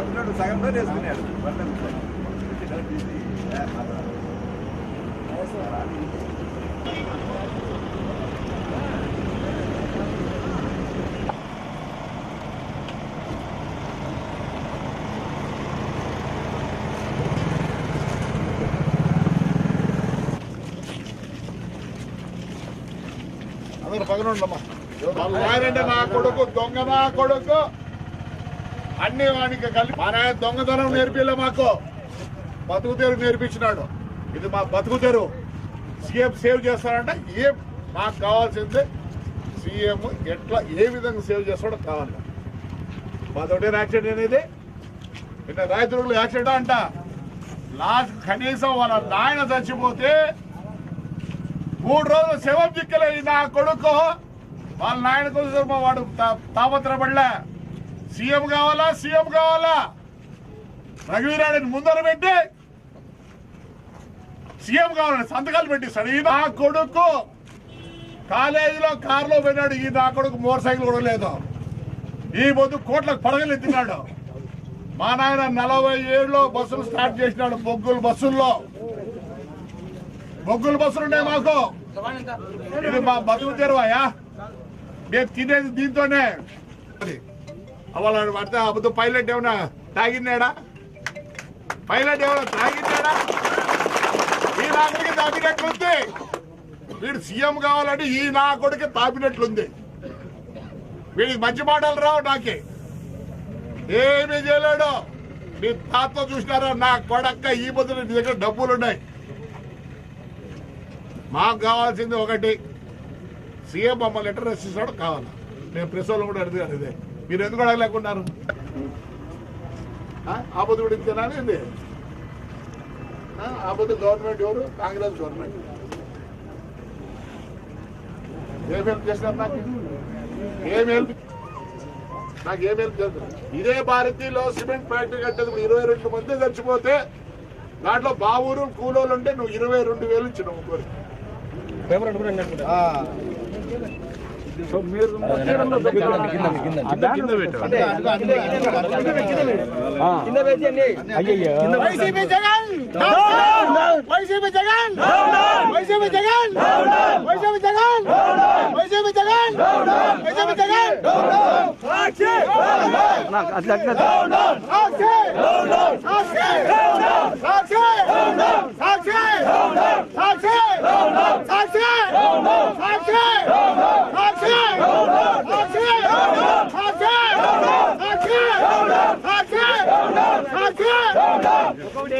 పిల్లడు సగం రోజు వేసుకున్నాడు పక్కన ఉండమ్మా నా కొడుకు దొంగ నా కొడుకు అన్ని వానికి కలిపి మన దొంగతనం నేర్పిలే మాకు. బతుకు తెరువు నేర్పించినాడు. ఇది మా బతుకు తెరువు సీఎం సేవ్ చేస్తాడంటే ఏం మాకు కావాల్సింది సీఎం ఎట్లా ఏ విధంగా సేవ్ చేస్తాడో కావాలి. మాతోటే యాక్సిడెంట్ అనేది? నిన్న రైతులు యాక్సిడెంట్ అంట. లాస్ట్ కనీసం వాళ్ళ నాయన చచ్చిపోతే మూడు రోజులు శవం చిక్కలే నా కొడుకు. వాళ్ళ నాయన కోసం వాడు తా- తాపత్రపడలే సీఎం కావాలా సీఎం కావాలా? రఘువీరాడిని ముందర పెట్టి సీఎం కావాలని సంతకాలు పెట్టిస్తాడు. ఈ నా కొడుకు కాలేజీలో కారులో పోయినాడు ఈ నా కొడుకు మోటార్ సైకిల్ కూడా లేదు ఈ పొద్దు కోట్లకు పడగలు ఎత్తినాడు. మా నాయన నలభై ఏడులో బస్సులు స్టార్ట్ చేసినాడు బొగ్గులు బస్సుల్లో. బొగ్గుల బస్సులు ఉన్నాయి మాకు. ఇది మా బతుకు తెరవాయా? మేము తినేది దీంతోనే. వాళ్ళని పడితే అబద్ధం పైలట్ ఏమన్నా తాగిందాడా? పైలట్ ఏమన్నా తాగిందాడా? ఈ నా కొడుకు తాపినట్లుంది. వీడు సీఎం కావాలంటే ఈ నా కొడుకు తాపినట్లుంది. వీడికి మంచి మాటలు రావు నాకే. ఏమీ చేయలేడు. మీ తాత చూసినారా? నా కొడక్క ఈ బదులు నీ దగ్గర డబ్బులు ఉన్నాయి మాకు కావాల్సింది ఒకటి. సీఎం మమ్మల్ని లెటర్ రచిస్తాడు కావాలా. నేను ప్రెస్ వాళ్ళు కూడా అడిగాను ఇదే. మీరు ఎందుకు అడగలేకున్నారు? ఆ? ఆపద ఇది ఆ? ఆపద గవర్నమెంట్ ఎవరు? కాంగ్రెస్ గవర్నమెంట్. ఏం హెల్ప్ చేసినారు నాకు? ఏం హెల్ప్? నాకు ఏం హెల్ప్ చేస్తారు? ఇదే భారతీలో సిమెంట్ ఫ్యాక్టరీ కట్టేది ఇరవై రెండు మంది చచ్చిపోతే దాంట్లో బావూరు కూలోళ్ళు ఉంటే నువ్వు ఇరవై రెండు వేలు ఇచ్చినావు ముగ్గురు YCP Jagan. YCP Jagan. YCP Jagan. YCP Jagan. YCP Jagan. YCP Jagan Sakshi Sakshi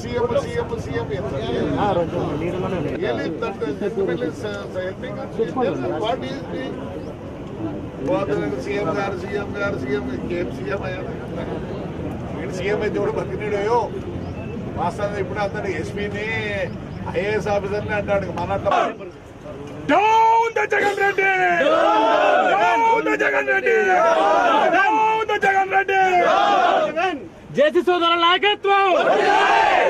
CM CM గారు సీఎం గారు సీఎం ఏం సీఎం సీఎం అయితే కూడా వాస్తవంగా ఇప్పుడు అతను ఎస్పీని ఐఏఎస్ ఆఫీసర్ని అంటాడు మన జగన్ రెడ్డి జగన్ రెడ్డి జగన్ రెడ్డి! జేసీ సోదరుల నాయకత్వం!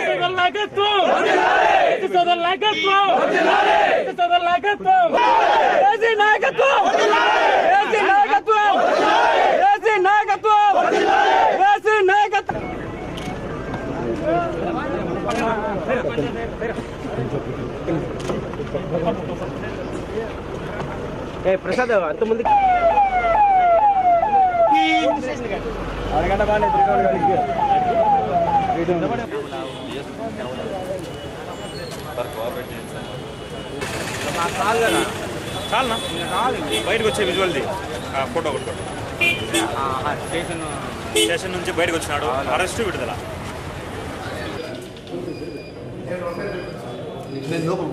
సోదరుల నాయకత్వం! సోదరుల నాయకత్వం! సోదరుల నాయకత్వం! జేసీ నాయకత్వం! జేసీ నాయకత్వం! జేసీ నాయకత్వం! జేసీ నాయకత్వం! ఏ ప్రసాద్ అంత ముందు అరగంట బాగానే చాలనా బయటకు వచ్చే విజువల్ది ఫోటో ఒకటి కొట్టు. స్టేషన్ స్టేషన్ నుంచి బయటకు వచ్చినాడు అరెస్ట్ విడుదల నేను లోపల